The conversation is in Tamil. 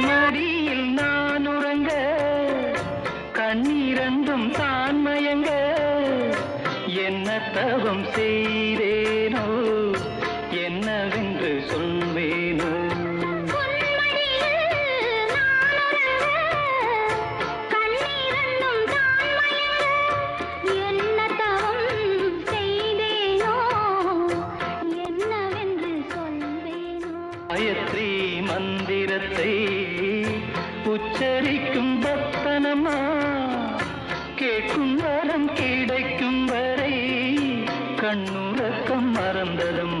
நடியில் நான் உறங்க கண்ணீரந்தும் தான் மயங்க என்ன தவம் செய்தேனோ என்னவென்று சொல்வேனோ? காயத்ரி மந்திரத்தை உச்சரிக்கும் பக்தனமா? கேட்கும் வரம் கிடைக்கும் வரை கண்ணுறக்கம் மறந்ததும்